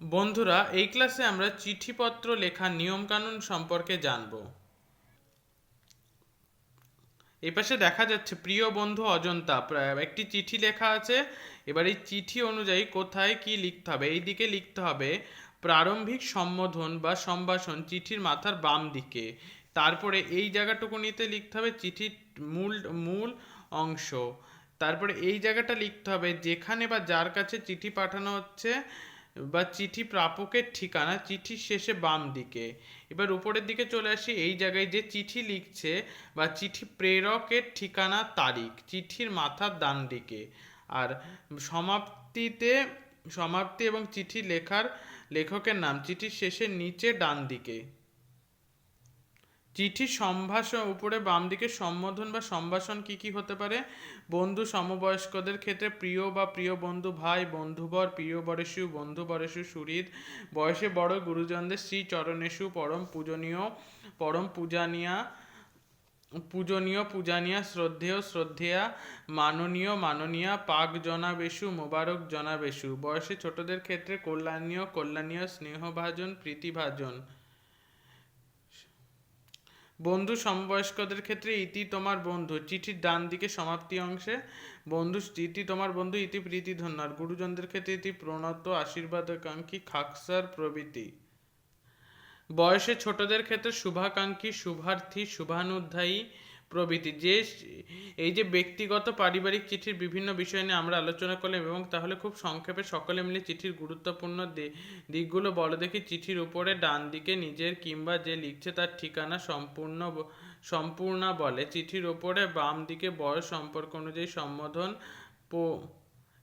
বন্ধুরা, এই ক্লাসে আমরা চিঠিপত্র লেখার নিয়মকানুন সম্পর্কে জানব। এই পাশে দেখা যাচ্ছে, প্রিয় বন্ধু অজন্তা একটি চিঠি লেখা আছে। এবার এই চিঠি অনুযায়ী কোথায় কি লিখতে হবে, এই দিকে লিখতে হবে, প্রারম্ভিক সম্বোধন বা সম্ভাষণ চিঠির মাথার বাম দিকে। তারপরে এই জায়গাটুকুনিতে লিখতে হবে চিঠির মূল মূল অংশ। তারপরে এই জায়গাটা লিখতে হবে যেখানে বা যার কাছে চিঠি পাঠানো হচ্ছে বা চিঠি প্রাপকের ঠিকানা চিঠির শেষে বাম দিকে। এবার উপরের দিকে চলে আসি, এই জায়গায় যে চিঠি লিখছে বা চিঠি প্রেরকের ঠিকানা তারিখ, চিঠির মাথার ডান দিকে। আর সমাপ্তিতে, সমাপ্তি এবং চিঠি লেখার লেখকের নাম চিঠির শেষে নিচে ডান দিকে। চিঠি সম্ভাষণ উপরে বাম দিকে সম্বোধন বা সম্ভাষণ কি কি হতে পারে? বন্ধু সমবয়স্কদের ক্ষেত্রে প্রিয় বা প্রিয় বন্ধু ভাই বন্ধুবর প্রিয় বরেশু বন্ধু বরেশু সুহৃদ, বয়সে বড় গুরুজনদের শ্রী চরণেশু পরম পূজনীয়, পরম পূজানিয়া, পূজনীয়, পূজানিয়া, শ্রদ্ধেয়, শ্রদ্ধেয়া, মাননীয়, মাননীয়া, পাক জনাবেশু, মোবারক জনাবেশু। বয়সে ছোটদের ক্ষেত্রে কল্যাণীয় কল্যাণীয়, স্নেহভাজন, প্রীতিভাজন। বন্ধু সমবয়স্কদের ক্ষেত্রে ইতি তোমার বন্ধু। চিঠির ডান দিকে সমাপ্তি অংশে, বন্ধু, ইতি তোমার বন্ধু, ইতি প্রীতি ধন্যার গুরুজনদের ক্ষেত্রে ইতি প্রণত আশীর্বাদ আশীর্বাদকাঙ্ক্ষী, খাকসার প্রভৃতি। বয়সে ছোটদের ক্ষেত্রে শুভাকাঙ্ক্ষী, শুভার্থী, শুভানুধ্যায়ী প্রভৃতি। যে এই যে ব্যক্তিগত পারিবারিক চিঠির বিভিন্ন বিষয় নিয়ে আমরা আলোচনা করলাম এবং তাহলে খুব সংক্ষেপে সকলে মিলে চিঠির গুরুত্বপূর্ণ দিকগুলো বলো দেখি। চিঠির উপরে ডান দিকে নিজের কিংবা যে লিখছে তার ঠিকানা সম্পূর্ণ সম্পূর্ণ বলে। চিঠির উপরে বাম দিকে বয়স সম্পর্ক অনুযায়ী সম্বোধন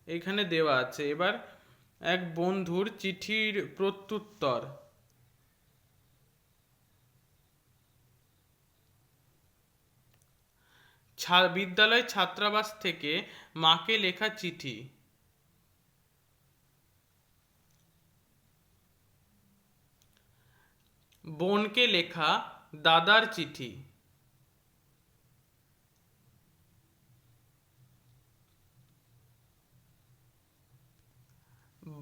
এখানে দেওয়া আছে। এবার এক বন্ধুর চিঠির প্রত্যুত্তর। বিদ্যালয় ছাত্রাবাস থেকে মাকে লেখা চিঠি। বোনকে লেখা দাদার চিঠি।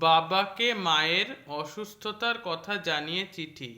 বাবাকে মায়ের অসুস্থতার কথা জানিয়ে চিঠি।